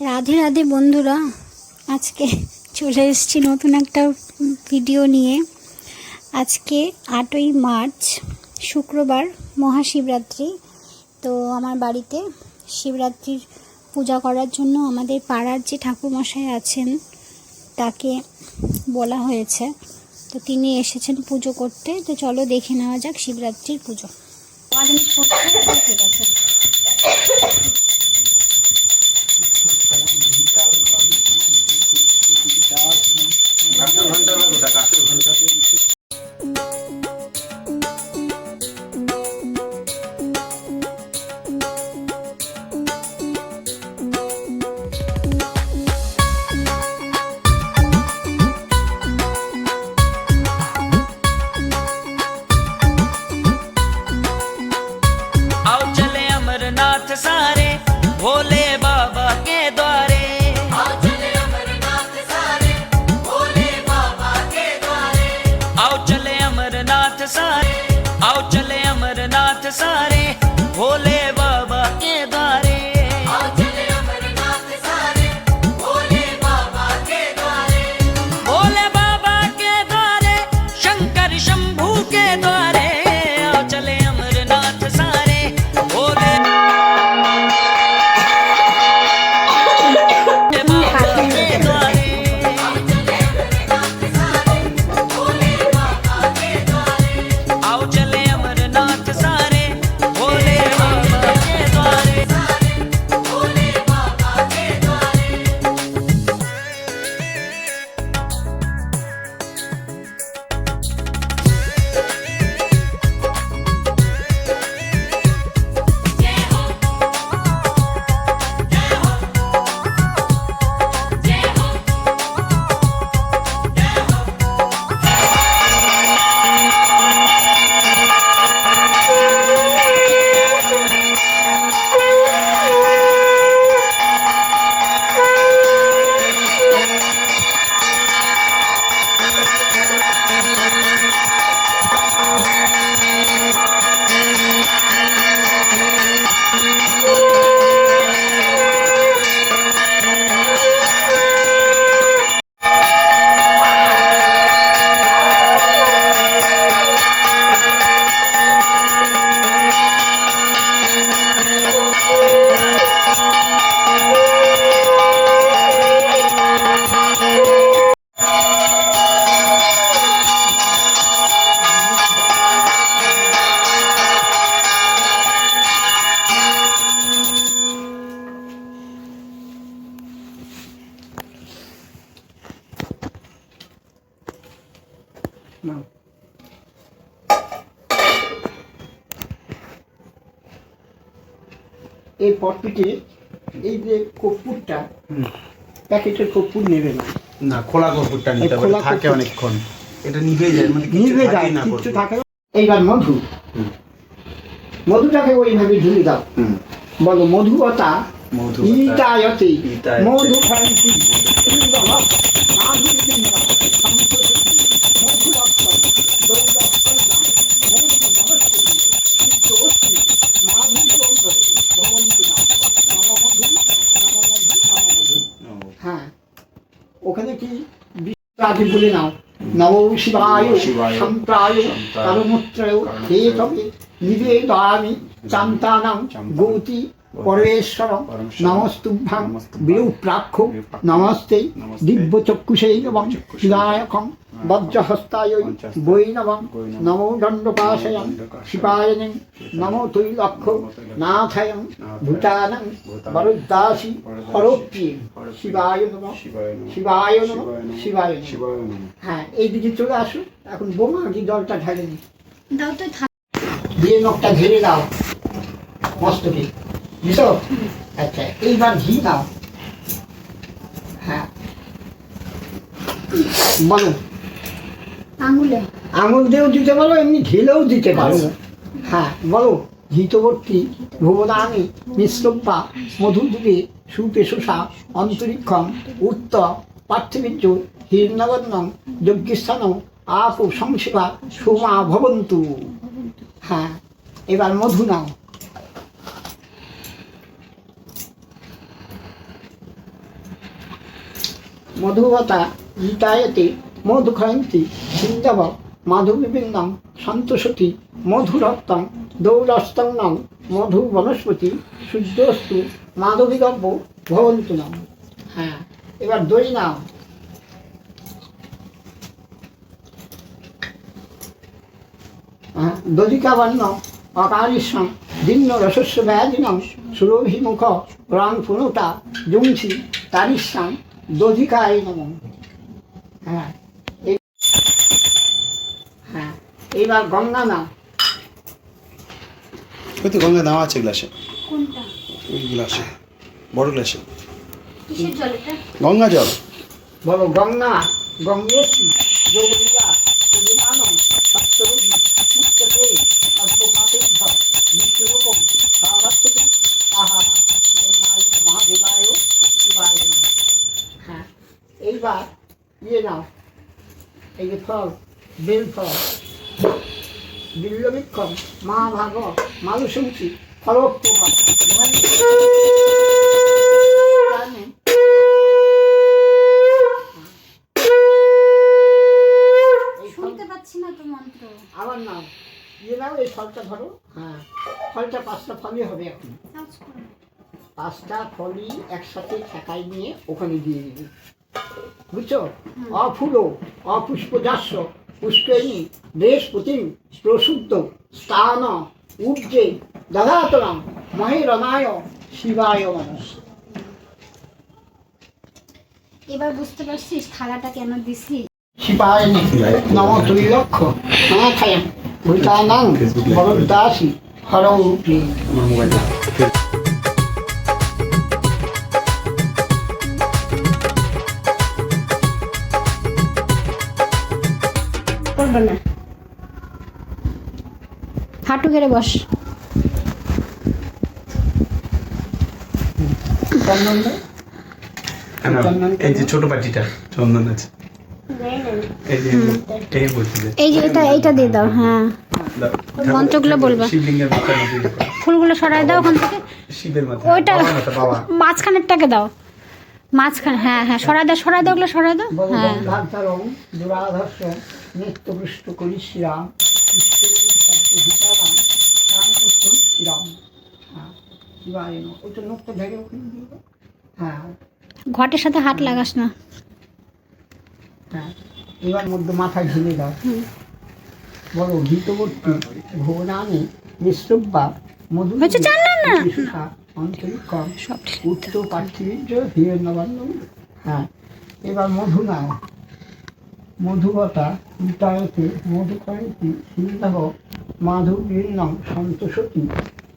রাধে রাধে বন্ধুরা, আজকে চলে এসেছি নতুন একটা ভিডিও নিয়ে। আজকে আটই মার্চ, শুক্রবার, মহাশিবরাত্রি। তো আমার বাড়িতে শিবরাত্রির পূজা করার জন্য আমাদের পাড়ার যে ঠাকুরমশাই আছেন, তাকে বলা হয়েছে। তো তিনি এসেছেন পুজো করতে। তো চলো দেখে নেওয়া যাক শিবরাত্রির পুজো। ঠিক আছে आओ এই পটপিটে এই যে কর্পূরটা প্যাকেটের কর্পূর নেবে না না খোলা কর্পূরটা নিতে হবে থাকে অনেকক্ষণ এটা নিভে যায় মানে নিভে যায় না কর্পূর। থাকে এইবার মধু মধুটাকে ওইভাবে ঢুলে দাও বলো ইতায়তে ইতায়তে, মধু সম্প্রতি, মধু হ্যাঁ। ওখানে কি আগে বলে নাও? নব শিবায় শিবায়, সম্প্রায় কারমূত্রয় হে তবে নিবেদয়ামি চান্তানাম, গৌতি পরমেশ্বর পরমেশ্বর, নমস্তুভ্যাং বিরূপ্রাক্ষ নমস্তে নমস্তে, দিব্যচক্ষুষেই এবং শিলায়কং বজ্রহস্তায় বৈনবং নমো দণ্ডপাশয়ং শিপায়নং নমো তৈলক্ষ নাথয়ং ভূতানং বরদাসী, হরপ্রিয় শিবায় নমঃ শিবায় নমঃ, শিবায়। হ্যাঁ এই দিকে চলে আসো। এখন বোমা কি জলটা ঢালেনি দাও তো থাক দিয়ে নখটা ঘিরে দাও। মস্তকে। বুঝছ আচ্ছা এইবার ঘি দাও। হ্যাঁ। বলো। আঙুলে। আঙুল দিয়েও দিতে পারো এমনি ঢেলেও দিতে পারো। হ্যাঁ বলো। ঘিতবর্তী ভুবনানি মিশ্রব্বা মধুদূপে সুপেশুষা অন্তরিক্ষম উত্ত পার্থিবীর্য হীর্ণবর্ণম যজ্ঞস্থানম আপ সংসেবা সোমা ভবন্তু। হ্যাঁ এবার মধু নাও। মধুবতা গীতায়তে মধুক্ষয়ন্তী সিন্ধব মাধবীবৃন্দম সন্তোষতী মধুরক্তম দৌরস্তং নম মধু বনস্পতি সূর্যস্তু মাধবীগব্য ভবন্তু নাম হ্যাঁ এবার দই নাম দধিকাবর্ণ অকারিষ্যম দীর্ণ রসস্য ব্যাধিনম, সুরভিমুখ রং পুনতা জুংসি দধিকায় নম হ্যাঁ হ্যাঁ এইবার গঙ্গা ওই তো গঙ্গা দেওয়া আছে গ্লাসে। কোনটা? ওই গ্লাসে বড় গ্লাসে। কিসের জল এটা? গঙ্গা জল। বলো গঙ্গা গঙ্গেশি যোগিয়া সুবিধানম এইবার ইয়ে নাও। এই যে ফল বেল ফল। বিল্লবিক্ষম মহাভাগ মালুসংসি ফলোপ্রভা এই ফল শুনতে পাচ্ছি না তো মন্ত্র। আমার নাম ইয়ে নাও এই ফলটা ধরো। হ্যাঁ ফলটা পাঁচটা ফলই হবে এখন। পাঁচটা ফলই একসাথে ঠেকাই নিয়ে ওখানে দিয়ে দিবি। বুঝছ? অফুলো অপুষ্পজাস্য পুষ্করিণী বৃহস্পতি প্রসুদ্ধ স্থান উজ্জে দধাতরাম মহেরনায় শিবায় মানুষ এবার বুঝতে পারছিস থালাটা কেন দিছি? শিবায় নম। তুই লক্ষ সমাখায় ভূতানাং বরদাসী হরৌ প্রিয় করবে না। হাঁটু গেড়ে বস। চন্দন এই যে ছোট পাটিটা চন্দন আছে। এই যে এটা এইটা দিয়ে দাও হ্যাঁ। মন্ত্রগুলো বলবা। ফুলগুলো সরাই দাও ওখান থেকে। ওইটা মাঝখানেরটাকে দাও। মাঝখানে হ্যাঁ হ্যাঁ সরাই দাও সরাই দাও ওগুলো সরাই দাও। হ্যাঁ। নিত্যপৃষ্ট করি শ্রীরাম শ্রীরাম। হ্যাঁ শিবায়। ওই তো নোখটা ওখানে দিয়ে হ্যাঁ। ঘটের সাথে হাত লাগাস না। হ্যাঁ এবার মধ্যে মাথায় ঝুলে দাও। বলো গীতবর্তী ভুবনানি নিঃশ্রব্বা মধু সব ঠিক। উত্তর পার্থিবীর্য হিরে নবান্ন হ্যাঁ এবার মধু নাও মধুবতা উতায়তে মধুকয়ন্তী সিন্ধব মাধুবীর্ণম সন্তোষতী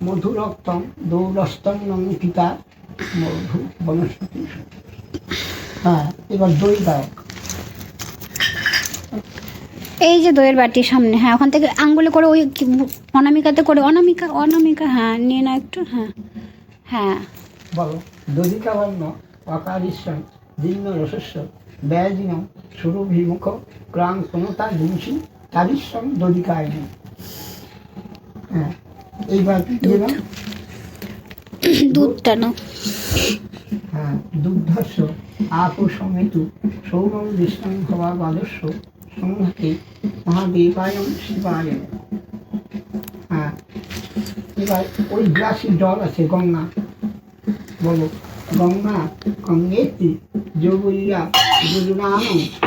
মধুরক্তম দৌরস্তন্নম পিতা মধু বনস্পতি। হ্যাঁ এবার দই দাও। এই যে দইয়ের বাটির সামনে হ্যাঁ ওখান থেকে আঙ্গুলে করে ওই অনামিকাতে করে অনামিকা অনামিকা হ্যাঁ নিয়ে না একটু হ্যাঁ হ্যাঁ। বলো দধিকাবর্ণ অকারিশ্বর দীর্ণ রসস্য ব্যয়দিনম সুরভিমুখ ক্রাং কোনতা গুঞ্চি তারিশ্বর দধিকায় হ্যাঁ এইবার। দুধটা নাও হ্যাঁ দুগ্ধস্য আপু সমেতু সৌরম বিষ্ণু ভবা বাদস্য সংহতে মহাদেবায় শিবায়। হ্যাঁ এবার ওই গ্লাসে জল আছে গঙ্গা। বলো গঙ্গা গঙ্গেতি যোগিয়া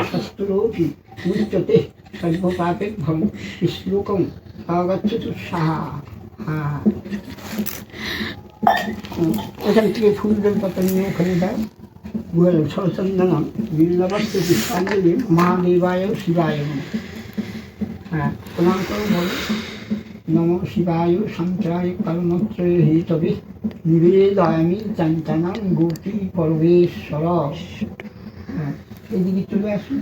শস্ত্রোপি মুচ্যতে সর্বপাপেভ্যম শ্লোকম অগচ্ছতু সাহা হ্যাঁ ওখান থেকে ফুল পাতা নিয়ে ওখানে দেয় সরচন্দনম বিল্লবস্ত পুষ্পাঞ্জলি মহাদেবায় শিবায় হ্যাঁ প্রণাম করে বল নম শিবায় সঞ্চয় কর্মত্রয় হিতবে নিবেদয়ামি চঞ্চনম গোপী পরমেশ্বর এদিকে চলে আসুন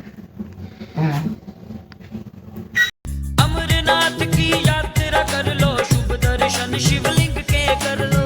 হ্যাঁ अमरनाथ की यात्रा कर लो शुभ दर्शन शिवलिंग के कर लो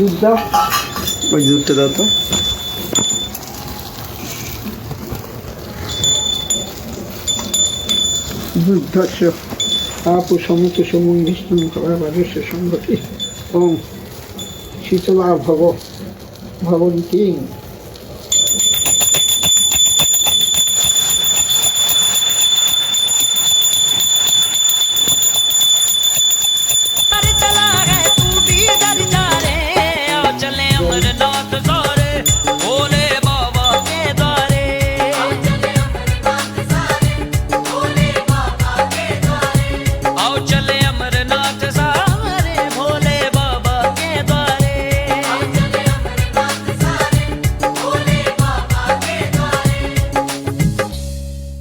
দুধ দাও। ওই দুধটা দাও তো। বুদ্ধস্য আপু সমত সমুন্দিষ্টম করাবাদস্য সংগতি ওম শীতলা ভব ভবন্তীং।